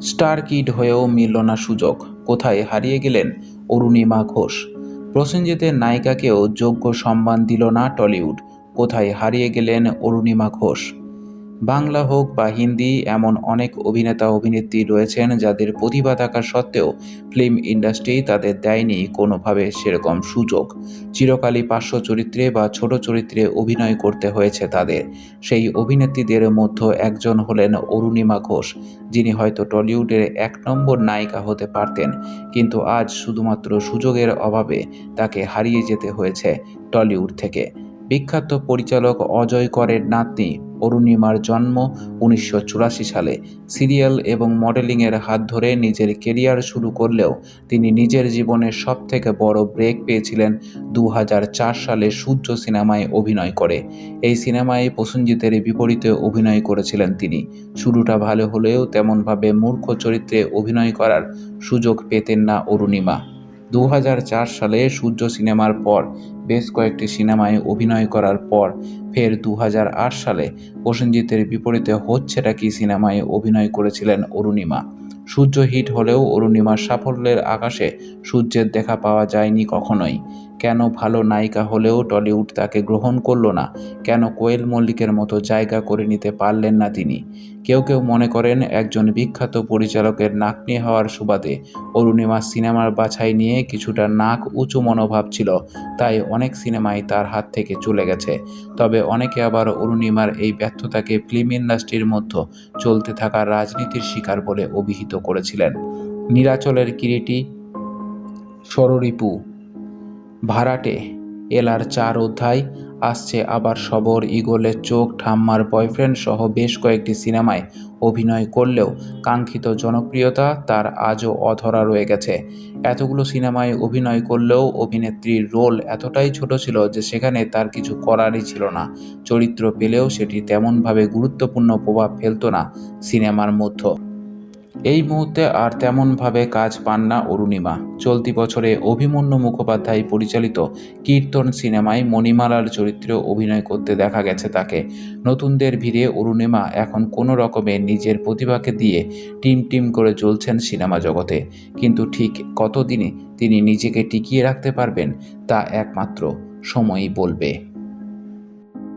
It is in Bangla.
স্টার কিড হয়েও মিলল না সুযোগ। কোথায় হারিয়ে গেলেন অরুণিমা ঘোষ? প্রসেনজিতের নায়িকাকেও যোগ্য সম্মান দিল না টলিউড। কোথায় হারিয়ে গেলেন অরুণিমা ঘোষ? বাংলা হোক বা হিন্দি, এমন অনেক অভিনেতা অভিনেত্রী রয়েছেন যাদের প্রতিভা থাকা সত্ত্বেও ফিল্ম ইন্ডাস্ট্রি তাদের দেয়নি কোনোভাবে সেরকম সুযোগ। চিরকালই পার্শ্ব চরিত্রে বা ছোট চরিত্রে অভিনয় করতে হয়েছে তাদের। সেই অভিনেত্রীদের মধ্যে একজন হলেন অরুণিমা ঘোষ, যিনি হয়তো টলিউডের এক নম্বর নায়িকা হতে পারতেন, কিন্তু আজ শুধুমাত্র সুযোগের অভাবে তাকে হারিয়ে যেতে হয়েছে টলিউড থেকে। বিখ্যাত পরিচালক অজয় করের নাতনি অরুণিমার জন্ম উনিশশো চুরাশি সালে। সিরিয়াল এবং মডেলিংয়ের হাত ধরে নিজের কেরিয়ার শুরু করলেও তিনি নিজের জীবনের সবথেকে বড় ব্রেক পেয়েছিলেন দু হাজার চার সালে সূর্য সিনেমায় অভিনয় করে। এই সিনেমায় প্রসেনজিতের বিপরীতে অভিনয় করেছিলেন তিনি। শুরুটা ভালো হলেও তেমনভাবে মূর্খ চরিত্রে অভিনয় করার সুযোগ পেতেন না অরুণিমা। দু হাজার চার সালে সূর্য সিনেমার পর, বেশ কয়েকটি সিনেমায় অভিনয় করার পর, ফের দু হাজার আট সালে প্রসেনজিতের বিপরীতে হচ্ছেটা কি সিনেমায় অভিনয় করেছিলেন অরুণিমা। সূর্য হিট হলেও অরুণিমার সাফল্যের আকাশে সূর্যের দেখা পাওয়া যায়নি কখনোই। কেন ভালো নায়িকা হলেও টলিউড তাকে গ্রহণ করল না? কেন কোয়েল মল্লিকের মতো জায়গা করে নিতে পারলেন না তিনি? কেউ কেউ মনে করেন একজন বিখ্যাত পরিচালকের নাতনি হওয়ার সুবাদে অরুণিমা সিনেমার বাছাই নিয়ে কিছুটা নাক উঁচু মনোভাব ছিল, তাই অনেক সিনেমাই তার হাত থেকে চলে গেছে। তবে অনেকে আবার অরুণিমার এই ব্যর্থতাকে ফিল্ম ইন্ডাস্ট্রির মধ্যে চলতে থাকা রাজনীতির শিকার বলে অভিহিত করেছিলেন। নীলাচলের কিরিটি সররিপু ভাড়াটে। এলার চার অধ্যায়, আসছে আবার সবর ইগলের চোখ, ঠাম্মার বয়ফ্রেন্ড সহ বেশ কয়েকটি সিনেমায় অভিনয় করলেও কাঙ্ক্ষিত জনপ্রিয়তা তার আজও অধরা রয়ে গেছে। এতগুলো সিনেমায় অভিনয় করলেও অভিনেত্রীর রোল এতটাই ছোট ছিল যে সেখানে তার কিছু করারই ছিল না। চরিত্র পেলেও সেটি তেমনভাবে গুরুত্বপূর্ণ প্রভাব ফেলতো না সিনেমার মধ্যে। এই মুহূর্তে আর তেমনভাবে কাজ পান না অরুণিমা। চলতি বছরে অভিমন্যু মুখোপাধ্যায় পরিচালিত কীর্তন সিনেমায় মণিমালার চরিত্রে অভিনয় করতে দেখা গেছে তাকে। নতুনদের ভিড়ে অরুণিমা এখন কোনো রকমে নিজের প্রতিভাকে দিয়ে টিম টিম করে চলছেন সিনেমা জগতে। কিন্তু ঠিক কতদিনে তিনি নিজেকে টিকিয়ে রাখতে পারবেন তা একমাত্র সময়ই বলবে।